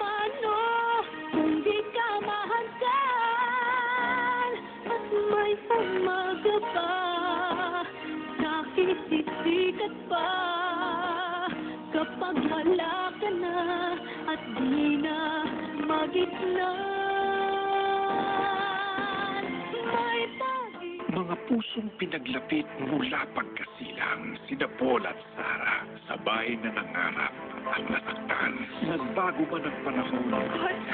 paano kung di ka mahagdan At may umaga pa Kahit sisikat pa Kapag wala ka na At di na magitnan Mga pusong pinaglapit mula pagkasilang, sina Paul at Sarah, sabay na nangarap at nasaktan. Nagbago man ang panahon,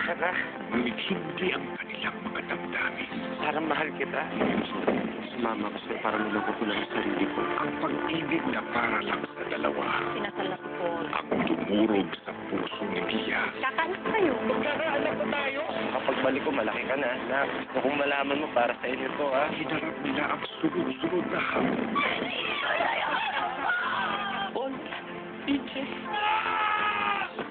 Sarah, ngunit hindi ang kanilang mga damdamin. parang mahal kita. Sumama sa'yo para malungkot ko lang ang sarili ko. Ang pag-ibig na para lang sa dalawa, Pinasal na si Paul ang tumurog sa puso ni Pia. Kakaanak Kapag balik ko, malaki ka na. Na, gusto kong malaman mo para sa inyo to, ha? Hinarap nila ang sunod-sunod na hamon. Paul.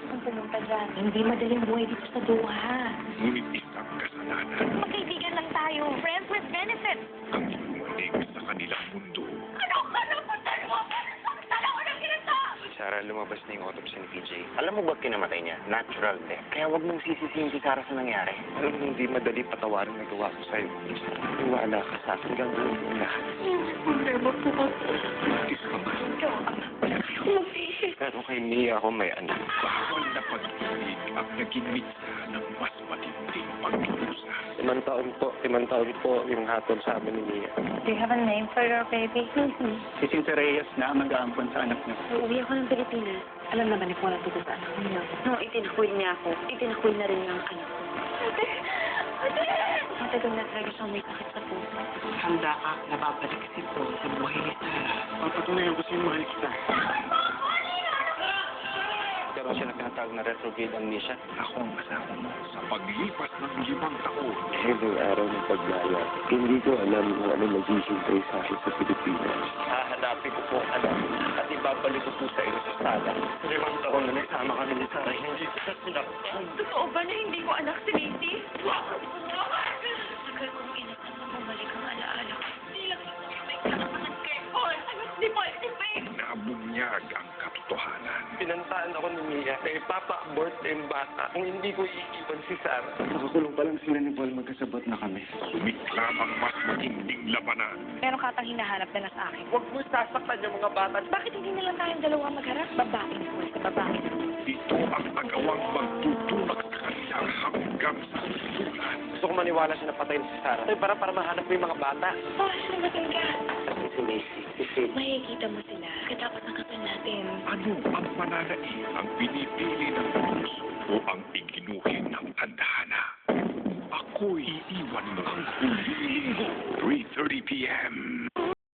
Kung pumunta dyan, hindi madaling buhay dito sa Doha. Ngunit isang kasalanan Sarah, lumabas na yung autopsy ni PJ. Alam mo ba kinamatay niya? Natural death. Kaya wag mong sisisihin si Sarah sa nangyari. Alam mo, hindi madali patawarin ang nagawa ko sa'yo. Iwala ka sa akin, gagawin mo lahat. Problema po ka. Ikaw, Ayoko mag-iisip. Pero kay Mia ako may anak. Bawal na pag-ibig ang naging mitsa ng mas matinding pagdurusa. Limang taon po, limang taon po yung hatol sa amin ni Mia. Do you have a name for your baby? Mm-hmm. Si Cynthia Reyes na mag-aampon sa anak niya. Uuwi ako ng Pilipinas. Alam naman ni Paul ang tungkol sa anak ko. No, itinakwil niya ako. Itinakwil na rin ang anak ko. Ate! Ate! Matagal na talaga siyang may sakit sa puso. Handa ka na babalik si Paul sa buhay ni Sarah. Papatunayan ko sa'yo mahal kita. Karoon siya nagkatawag na retrograde amnesia. Ako ang asawa mo sa paglipas ng limang taon. Every araw ng paglaya, hindi ko alam kung ano maghihintay sa akin sa Pilipinas. Hahanapin ko po ang anak at ibabalik ko po sa iyo sa sala. Limang taon na nagsama kami ni Sarah, hindi ko siya sinaktan. Totoo ba na hindi ko anak si Macy? Tagal kong inasal na bumalik ang alaala. Hindi lang ito may kakapanan kay Paul. Anak ni Paul si Faith. Nabunyag ang Pinantaan ako ni Mia na ipapa-abort na yung bata kung hindi ko iiwan si Sarah. Nakakulong pa lang sila ni Paul, magkasabot na kami. Sumiklam ang mas matinding labanan. Meron ka pang hinahanap na nasa akin. Huwag mo sasaktan yung mga bata. Bakit hindi na lang tayong dalawa magharap? Babae ni Paul sa babae na Ito ang agawang Maniwala siya na patay na si Sarah. Ay, para para mahanap mo yung mga bata. Paul, sumagal ka. Kasi si Macy, si Faith. Makikita mo sila. Katapos ng kapal natin. Ano ang pananaig ang pinipili ng puso o ang iginuhin ng tandhana? Ako'y iiwan mo ang huling linggo, 3.30 p.m.